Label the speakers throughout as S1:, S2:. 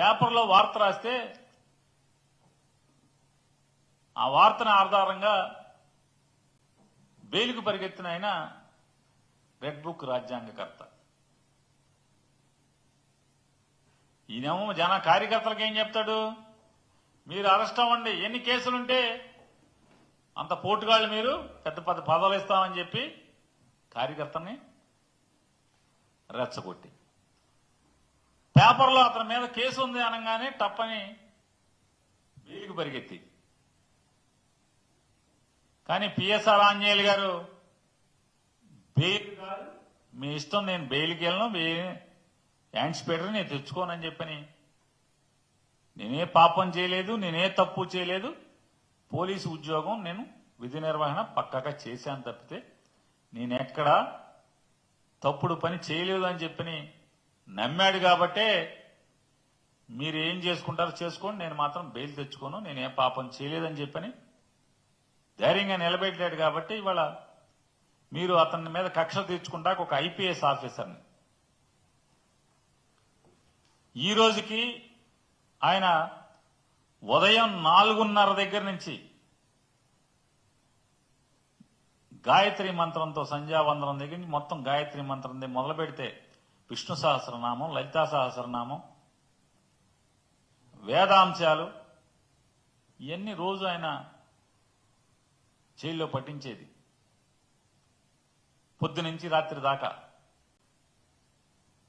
S1: పేపర్లో వార్త రాస్తే ఆ వార్తను ఆధారంగా బెయిల్కు పరిగెత్తిన ఆయన రెడ్ బుక్ రాజ్యాంగకర్త. ఈయనేమో జన కార్యకర్తలకు ఏం చెప్తాడు? మీరు అరెస్ట్ అవ్వండి. ఎన్ని కేసులుంటే అంత పోటుగాళ్ళు మీరు పెద్ద పెద్ద పదవులు ఇస్తామని చెప్పి కార్యకర్తని రెచ్చగొట్టి పేపర్లో అతని మీద కేసు ఉంది అనగానే టప్పని బెయిల్కి పరిగెత్తి. కానీ పిఎస్ఆర్ ఆంజనేయులు గారు బెయిల్ కాదు మీ ఇష్టం నేను బెయిల్కి వెళ్ళను బెయిల్ యాంటిసిపేటర్ నేను తెచ్చుకోనని చెప్పని నేనే పాపం చేయలేదు నేనే తప్పు చేయలేదు పోలీసు ఉద్యోగం నేను విధి నిర్వహణ పక్కగా చేశాను తప్పితే నేనెక్కడా తప్పుడు పని చేయలేదు అని చెప్పని నమ్మాడు కాబట్టే మీరు ఏం చేసుకుంటారో చేసుకోండి నేను మాత్రం బెయిల్ తెచ్చుకోను నేను ఏ పాపం చేయలేదని చెప్పని ధైర్యంగా నిలబెట్టాడు కాబట్టి ఇవాళ మీరు అతని మీద కక్ష తీర్చుకుంటా ఒక ఐపీఎస్ ఆఫీసర్ని. ఈ రోజుకి ఆయన ఉదయం నాలుగున్నర దగ్గర నుంచి గాయత్రి మంత్రంతో సంధ్యావందనం దగ్గర నుంచి మొత్తం గాయత్రి మంత్రం మొదలు పెడితే విష్ణు సహస్రనామం లలితా సహస్రనామం వేదాంశాలు ఇవన్నీ రోజు ఆయన జైల్లో పట్టించేది పొద్దు నుంచి రాత్రి దాకా.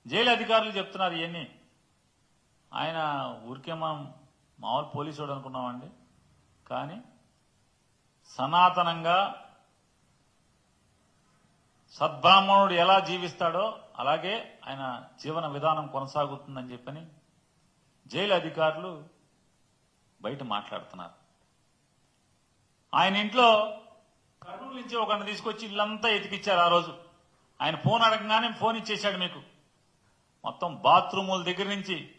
S1: జైలు అధికారులు చెప్తున్నారు ఇవన్నీ ఆయన ఊరికే మనం మామూలు పోలీసుడు అనుకున్నామండి. కానీ సనాతనంగా సద్బ్రాహ్మణుడు ఎలా జీవిస్తాడో అలాగే ఆయన జీవన విధానం కొనసాగుతుందని చెప్పని జైలు అధికారులు బయట మాట్లాడుతున్నారు. ఆయన ఇంట్లో కర్నూలు నుంచి ఒకరిని తీసుకొచ్చి ఇల్లంతా ఎతికిచ్చారు ఆ రోజు. ఆయన ఫోన్ అడగగానే ఫోన్ ఇచ్చేశాడు మీకు. మొత్తం బాత్రూముల దగ్గర నుంచి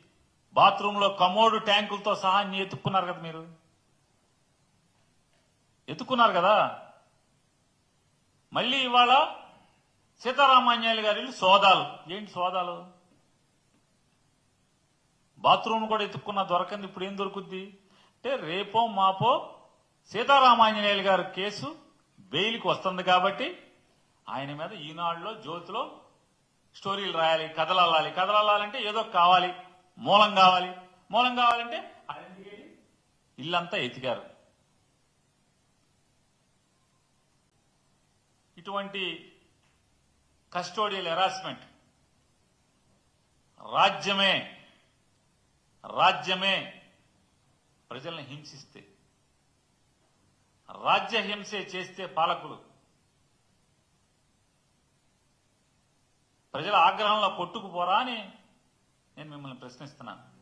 S1: బాత్రూంలో కమోడు ట్యాంకులతో సహా అన్ని ఎత్తుక్కున్నారు కదా మీరు. ఎత్తుక్కున్నారు కదా. మళ్ళీ ఇవాళ సీతారామాన్యాలు గారి ఇల్లు సోదాలు. ఏంటి సోదాలు? బాత్రూమ్ కూడా ఎత్తుక్కున్న దొరకంది ఇప్పుడు ఏం దొరుకుద్ది? అంటే రేపో మాపో సీతారామాంజనేయులు గారి కేసు బెయిల్కి వస్తుంది కాబట్టి ఆయన మీద ఈనాడులో జ్యోతిలో స్టోరీలు రాయాలి కథలు అల్లాలి కథలు అల్లాలంటే ఏదో కావాలి. మూలం కావాలి. మూలం కావాలంటే ఆయన ఇల్లంతా ఎతికారు. ఇటువంటి కస్టోడియల్ హెరాస్మెంట్. రాజ్యమే రాజ్యమే ప్రజల్ని హింసిస్తే. రాజ్య హింసే చేస్తే పాలకులు. ప్రజల ఆగ్రహంలో కొట్టుకుపోరా అని నేను మిమ్మల్ని ప్రశ్నిస్తున్నాను.